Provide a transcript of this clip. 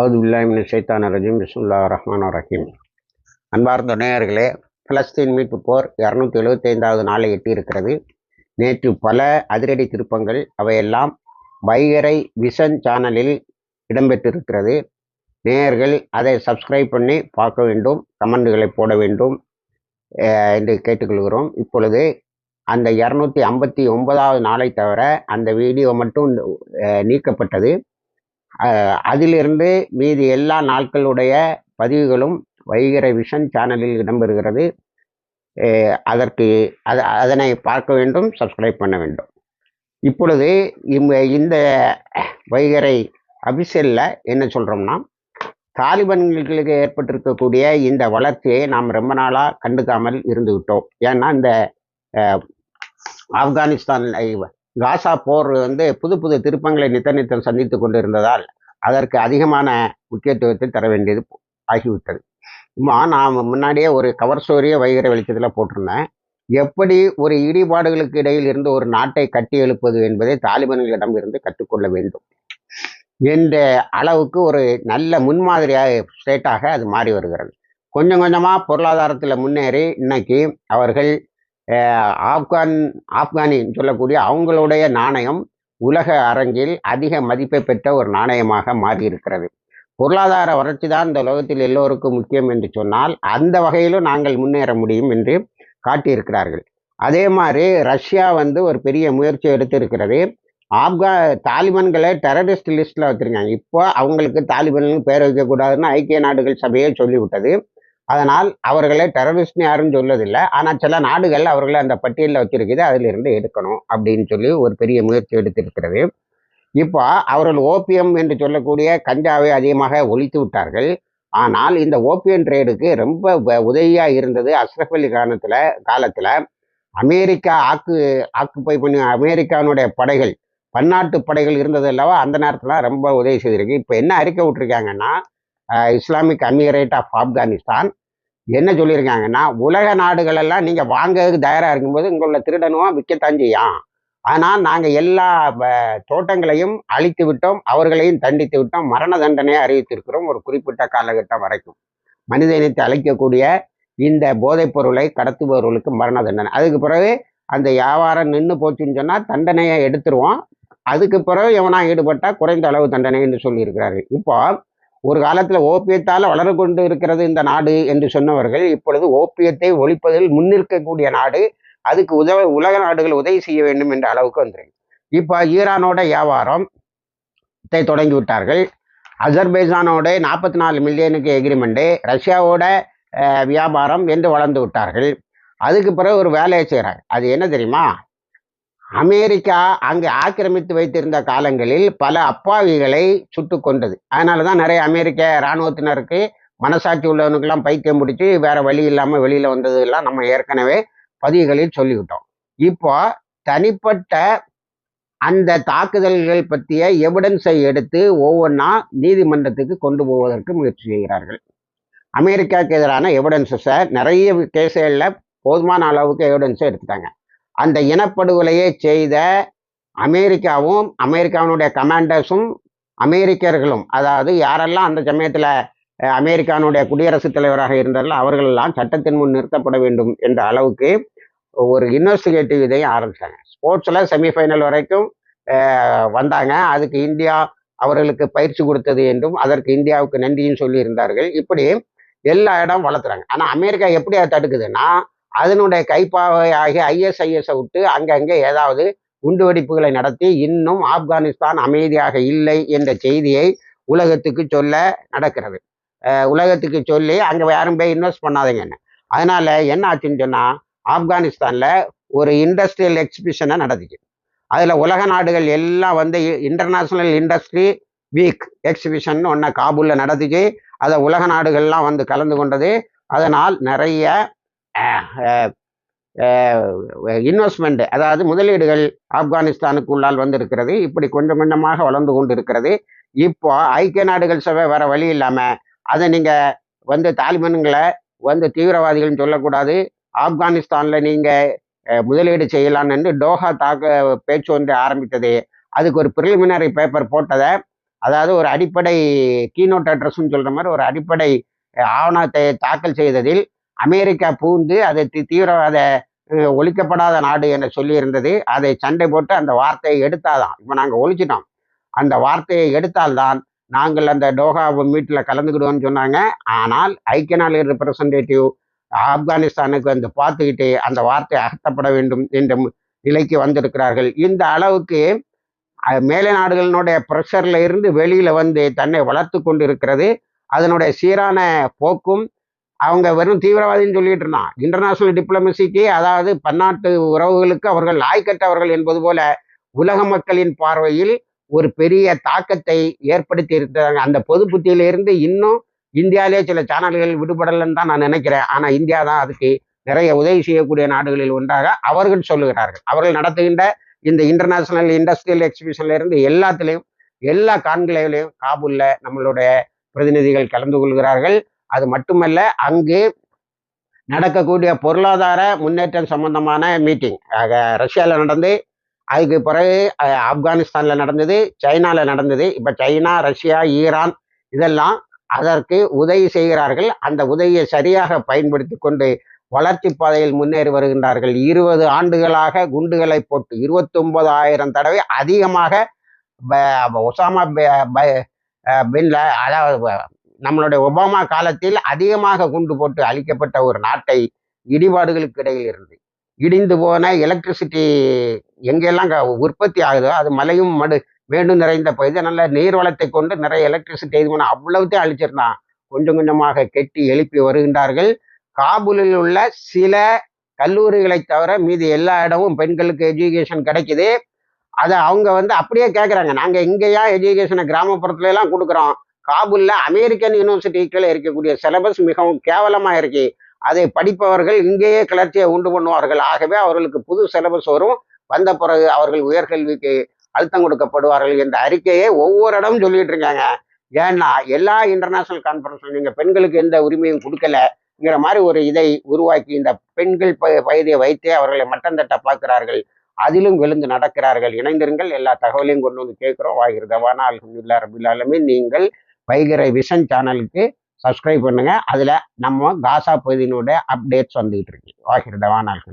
அவது சைத்தான ரஜீம். பிஸ்முல்லா ரஹ்மான் ரஹீம். அன்பார்ந்த நேயர்களே பலஸ்தீன் மீட்பு போர் இரநூத்தி எழுபத்தைந்தாவது நாளை எட்டியிருக்கிறது. நேற்று பல அதிரடி திருப்பங்கள் அவையெல்லாம் வைகரை விஷன் சேனலில் இடம்பெற்றிருக்கிறது. நேயர்கள் அதை சப்ஸ்கிரைப் பண்ணி பார்க்க வேண்டும் கமெண்ட்களை போட வேண்டும் என்று கேட்டுக்கொள்கிறோம். இப்பொழுது அந்த இரநூத்தி ஐம்பத்தி ஒன்பதாவது நாளை தவிர அந்த வீடியோ மட்டும் நீக்கப்பட்டது. அதிலிருந்து மீதி எல்லா நாட்களுடைய பதிவுகளும் வைகரை விஷன் சேனலில் இடம்பெறுகிறது. அதற்கு அது அதனை பார்க்க வேண்டும் சப்ஸ்கிரைப் பண்ண வேண்டும். இப்பொழுது இந்த வைகரை அபிஷியலில் என்ன சொல்கிறோம்னா தாலிபன்களுக்கு ஏற்பட்டிருக்கக்கூடிய இந்த வளர்ச்சியை நாம் ரொம்ப நாளாக கண்டுக்காமல் இருந்துவிட்டோம். ஏன்னா இந்த ஆப்கானிஸ்தான் காசா போர் வந்து புது புது திருப்பங்களை நித்த நித்தம் சந்தித்து கொண்டு இருந்ததால் அதற்கு அதிகமான முக்கியத்துவத்தை தர வேண்டியது ஆகிவிட்டது. இம்மா நான் முன்னாடியே ஒரு கவர் ஸ்டோரியை வைகிற வெளிச்சத்தில் போட்டிருந்தேன். எப்படி ஒரு இடிபாடுகளுக்கு இடையில் இருந்து ஒரு நாட்டை கட்டி எழுப்பது என்பதை தாலிபான்களிடம் இருந்து கற்றுக்கொள்ள வேண்டும் என்ற அளவுக்கு ஒரு நல்ல முன்மாதிரியாக ஸ்டேட்டாக அது மாறி வருகிறது. கொஞ்சம் கொஞ்சமாக பொருளாதாரத்தில் முன்னேறி இன்னைக்கு அவர்கள் ஆப்கான் ஆப்கானின்னு சொல்லக்கூடிய அவங்களுடைய நாணயம் உலக அரங்கில் அதிக மதிப்பை பெற்ற ஒரு நாணயமாக மாறியிருக்கிறது. பொருளாதார வளர்ச்சி தான் இந்த உலகத்தில் எல்லோருக்கும் முக்கியம் என்று சொன்னால் அந்த வகையிலும் நாங்கள் முன்னேற முடியும் என்று காட்டியிருக்கிறார்கள். அதே மாதிரி ரஷ்யா வந்து ஒரு பெரிய முயற்சி எடுத்திருக்கிறது. ஆப்கா தாலிபான்களை டெரரிஸ்ட் லிஸ்ட்டில் வச்சுருக்காங்க. இப்போ அவங்களுக்கு தாலிபான்கள் பேர் வைக்கக்கூடாதுன்னு ஐக்கிய நாடுகள் சபையே சொல்லிவிட்டது. அதனால் அவர்களை டெரரிஸ்ட்னு யாரும் சொல்லதில்லை. ஆனால் சில நாடுகள் அவர்களை அந்த பட்டியலில் வச்சிருக்குது அதிலிருந்து எடுக்கணும் அப்படின்னு சொல்லி ஒரு பெரிய முயற்சி எடுத்திருக்கிறது. இப்போ அவர்கள் ஓபியம் என்று சொல்லக்கூடிய கஞ்சாவை அதிகமாக ஒழித்து விட்டார்கள். ஆனால் இந்த ஓபியம் ட்ரேடுக்கு ரொம்ப உதவியாக இருந்தது அஸ்ரஃப் அலி காலத்தில் காலத்தில் அமெரிக்கா ஆக்கு ஆக்குப்பை பண்ணி அமெரிக்கானுடைய படைகள் பன்னாட்டு படைகள் இருந்தது அல்லவா? அந்த நேரத்தில் ரொம்ப உதவி செய்திருக்கு. இப்போ என்ன அறிக்கை விட்டுருக்காங்கன்னா இஸ்லாமிக் அமீரேட் ஆஃப் ஆப்கானிஸ்தான். என்ன சொல்லியிருக்காங்கன்னா உலக நாடுகள் எல்லாம் நீங்கள் வாங்கிறதுக்கு தயாராக இருக்கும்போது உங்களோட திருடனும் விற்கத்தான் செய்யும். ஆனால் நாங்கள் எல்லா தோட்டங்களையும் அழித்து விட்டோம் அவர்களையும் தண்டித்து விட்டோம் மரண தண்டனையை அறிவித்திருக்கிறோம் ஒரு குறிப்பிட்ட காலகட்டம் வரைக்கும். மனித இனத்தை அழிக்கக்கூடிய இந்த போதைப் பொருளை கடத்துபவர்களுக்கு மரண தண்டனை. அதுக்கு பிறகு அந்த வியாபாரம் நின்று போச்சுன்னு சொன்னால் தண்டனையை எடுத்துருவோம். அதுக்கு பிறகு எவனா ஈடுபட்டால் குறைந்த அளவு தண்டனை என்று சொல்லியிருக்கிறாரு இப்போ ஒரு காலத்தில் ஓபியத்தால் வளர கொண்டு இருக்கிறது இந்த நாடு என்று சொன்னவர்கள் இப்பொழுது ஓபியத்தை ஒழிப்பதில் முன்னிற்கக்கூடிய நாடு அதுக்கு உதவ உலக நாடுகள் உதவி செய்ய வேண்டும் என்ற அளவுக்கு வந்துருக்கு. இப்போ ஈரானோட வியாபாரம் தொடங்கி விட்டார்கள். அசர்பைசானோட நாற்பத்தி நாலு மில்லியனுக்கு எக்ரிமெண்ட்டு ரஷ்யாவோட வியாபாரம் என்று வளர்ந்து விட்டார்கள். அதுக்கு பிறகு ஒரு வேலையை செய்கிறாங்க அது என்ன தெரியுமா? அமெரிக்கா அங்கே ஆக்கிரமித்து வைத்திருந்த காலங்களில் பல அப்பாவிகளை சுட்டு கொண்டது அதனால தான் நிறைய அமெரிக்க இராணுவத்தினருக்கு மனசாட்சி உள்ளவனுக்கெல்லாம் பைத்தியம் முடிச்சு வேற வழி இல்லாமல் வெளியில் வந்ததெல்லாம் நம்ம ஏற்கனவே பதிவுகளில் சொல்லிவிட்டோம். இப்போ தனிப்பட்ட அந்த தாக்குதல்கள் பற்றிய எவிடன்ஸை எடுத்து ஒவ்வொன்றா நீதிமன்றத்துக்கு கொண்டு போவதற்கு முயற்சி செய்கிறார்கள். அமெரிக்காவுக்கு எதிரான எவிடன்ஸஸை நிறைய கேஸுகளில் போதுமான அளவுக்கு எவிடன்ஸை எடுத்துட்டாங்க. அந்த இனப்படுகொலையை செய்த அமெரிக்காவும் அமெரிக்காவினுடைய கமாண்டர்ஸும் அமெரிக்கர்களும் அதாவது யாரெல்லாம் அந்த சமயத்தில் அமெரிக்கானுடைய குடியரசுத் தலைவராக இருந்தார்களோ அவர்களெல்லாம் சட்டத்தின் முன் நிறுத்தப்பட வேண்டும் என்ற அளவுக்கு ஒரு இன்வெஸ்டிகேட்டிவ் இதையும் ஆரம்பித்தாங்க ஸ்போர்ட்ஸில் செமிஃபைனல் வரைக்கும் வந்தாங்க. அதுக்கு இந்தியா அவர்களுக்கு பயிற்சி கொடுத்தது என்றும் அதற்கு இந்தியாவுக்கு நன்றியும் சொல்லியிருந்தார்கள். இப்படி எல்லா இடம் வளர்த்துறாங்க. ஆனால் அமெரிக்கா எப்படி அதை தடுக்குதுன்னா அதனுடைய கைப்பாவை ஆகிய ஐஎஸ்ஐஎஸை விட்டு அங்கங்கே ஏதாவது குண்டு வெடிப்புகளை நடத்தி இன்னும் ஆப்கானிஸ்தான் அமைதியாக இல்லை என்ற செய்தியை உலகத்துக்கு சொல்ல நடக்கிறது. உலகத்துக்கு சொல்லி அங்கே யாரும் போய் இன்வெஸ்ட் பண்ணாதீங்கன்னு அதனால என்ன ஆச்சுன்னு சொன்னால் ஆப்கானிஸ்தானில் ஒரு இண்டஸ்ட்ரியல் எக்ஸிபிஷனை நடந்துச்சு. அதில் உலக நாடுகள் எல்லாம் வந்து இன்டர்நேஷ்னல் இண்டஸ்ட்ரி வீக் எக்ஸிபிஷன் ஒன்று காபூலில் நடந்துச்சு. அதை உலக நாடுகள்லாம் வந்து கலந்து கொண்டது. அதனால் நிறைய இன்வெஸ்ட்மெண்ட் அதாவது முதலீடுகள் ஆப்கானிஸ்தானுக்கு உள்ளால் வந்திருக்கிறது. இப்படி கொஞ்சம் கொஞ்சமாக வளர்ந்து கொண்டு இருக்கிறது இப்போ ஐக்கிய நாடுகள் சபை வேற வழி இல்லாமல் அதை நீங்கள் வந்து தாலிபன்களை வந்து தீவிரவாதிகள்னு சொல்லக்கூடாது. ஆப்கானிஸ்தானில் நீங்கள் முதலீடு செய்யலான்னு டோஹா தாக்க பேச்சு ஒன்று ஆரம்பித்தது. அதுக்கு ஒரு ப்ரிலிமினரி பேப்பர் போட்டதை அதாவது ஒரு அடிப்படை கீனோட் அட்ரஸ்ன்னு சொல்கிற மாதிரி ஒரு அடிப்படை ஆவணத்தை தாக்கல் செய்ததில் அமெரிக்கா பூந்து அதை தி- தீவிரவாத ஒழிக்கப்படாத நாடு என சொல்லியிருந்தது. அதை சண்டை போட்டு அந்த வார்த்தையை எடுத்தாதான் இப்போ நாங்கள் ஒழிச்சிட்டோம். அந்த வார்த்தையை எடுத்தால்தான் நாங்கள் அந்த டோஹா மீட்டில் கலந்துக்கிடுவோம்னு சொன்னாங்க. ஆனால் ஐக்கிய நாடு ரெப்ரசன்டேட்டிவ் ஆப்கானிஸ்தானுக்கு வந்து பார்த்துக்கிட்டு அந்த வார்த்தை அகற்றப்பட வேண்டும் என்ற நிலைக்கு வந்திருக்கிறார்கள். இந்த அளவுக்கு மேலை நாடுகளினுடைய ப்ரெஷரில் இருந்து வெளியில் வந்து தன்னை வளர்த்து கொண்டு இருக்கிறது அதனுடைய சீரான போக்கும் அவங்க வெறும் தீவிரவாதின்னு சொல்லிட்டு இருந்தான். இன்டர்நேஷனல் டிப்ளமசிக்கு அதாவது பன்னாட்டு உறவுகளுக்கு அவர்கள் லாய்க்கற்றவர்கள் என்பது போல உலக மக்களின் பார்வையில் ஒரு பெரிய தாக்கத்தை ஏற்படுத்தி இருக்கிறாங்க. அந்த பொது புத்தியிலிருந்து இன்னும் இந்தியாவிலே சில சேனல்கள் விடுபடலைன்னு தான் நான் நினைக்கிறேன். ஆனால் இந்தியா தான் அதுக்கு நிறைய உதவி செய்யக்கூடிய நாடுகளில் ஒன்றாக அவர்கள் சொல்லுகிறார்கள். அவர்கள் நடத்துகின்ற இந்த இன்டர்நேஷனல் இண்டஸ்ட்ரியல் எக்ஸிபிஷன்ல இருந்து எல்லாத்துலேயும் எல்லா கான்கிளேவிலையும் காபூலில் நம்மளுடைய பிரதிநிதிகள் கலந்து கொள்கிறார்கள். அது மட்டுமல்ல அங்கு நடக்கக்கூடிய பொருளாதார முன்னேற்றம் சம்பந்தமான மீட்டிங் ரஷ்யாவில் நடந்து அதுக்கு பிறகு ஆப்கானிஸ்தானில் நடந்தது சைனாவில் நடந்தது. இப்போ சைனா ரஷ்யா ஈரான் இதெல்லாம் அதற்கு உதவி செய்கிறார்கள். அந்த உதவியை சரியாக பயன்படுத்தி கொண்டு வளர்ச்சி பாதையில் முன்னேறி வருகின்றார்கள். இருபது ஆண்டுகளாக குண்டுகளை போட்டு இருபத்தொன்பதாயிரம் தடவை அதிகமாக ஒசாமா பின்ல அதாவது நம்மளுடைய ஒபாமா காலத்தில் அதிகமாக குண்டு போட்டு அழிக்கப்பட்ட ஒரு நாட்டை இடிபாடுகளுக்கு இடையில் இருந்து இடிந்து போன எலக்ட்ரிசிட்டி எங்கெல்லாம் க- உற்பத்தி ஆகுதோ அது மலையும் மடு மேடு நிறைந்த பகுதி நல்ல நீர் வளத்தை கொண்டு நிறைய எலக்ட்ரிசிட்டி இது பண்ண அவ்வளவுத்தையும் அழிச்சிருந்தான். கொஞ்சம் கொஞ்சமாக கெட்டி எழுப்பி வருகின்றார்கள். காபூலில் உள்ள சில கல்லூரிகளை தவிர மீதி எல்லா இடமும் பெண்களுக்கு எஜுகேஷன் கிடைக்குது. அதை அவங்க வந்து அப்படியே கேட்குறாங்க நாங்கள் இங்கேயா எஜுகேஷனை கிராமப்புறத்துல எல்லாம் கொடுக்குறோம். காபூல்ல அமெரிக்கன் யூனிவர்சிட்டிகளில் இருக்கக்கூடிய சிலபஸ் மிகவும் கேவலமாக இருக்கு. அதை படிப்பவர்கள் இங்கேயே கிளர்ச்சியை உண்டு பண்ணுவார்கள். ஆகவே அவர்களுக்கு புது சிலபஸ் வரும். வந்த பிறகு அவர்கள் உயர்கல்விக்கு அழுத்தம் கொடுக்கப்படுவார்கள் என்ற அறிக்கையை ஒவ்வொரு இடமும் சொல்லிட்டு இருக்காங்க. ஏன்னா எல்லா இன்டர்நேஷனல் கான்ஃபரன்ஸ்ல நீங்க பெண்களுக்கு எந்த உரிமையும் கொடுக்கலங்கிற மாதிரி ஒரு இதை உருவாக்கி இந்த பெண்கள் ப- வயதை வைத்தே அவர்களை மட்டம் தட்ட பார்க்கிறார்கள். அதிலும் விழுந்து நடக்கிறார்கள். இணைந்திருங்கள். எல்லா தகவலையும் கொண்டு வந்து கேட்குறோம். வாகிருதவானா அல்ஹம்துலில்லாஹ் ரபில் ஆலமீன். நீங்கள் வைகரை விஷன் சேனலுக்கு சப்ஸ்கிரைப் பண்ணுங்க. அதுல நம்ம காசா பகுதியினுடைய அப்டேட்ஸ் வந்துகிட்டு இருக்கு. வாகிருதவானா நாள்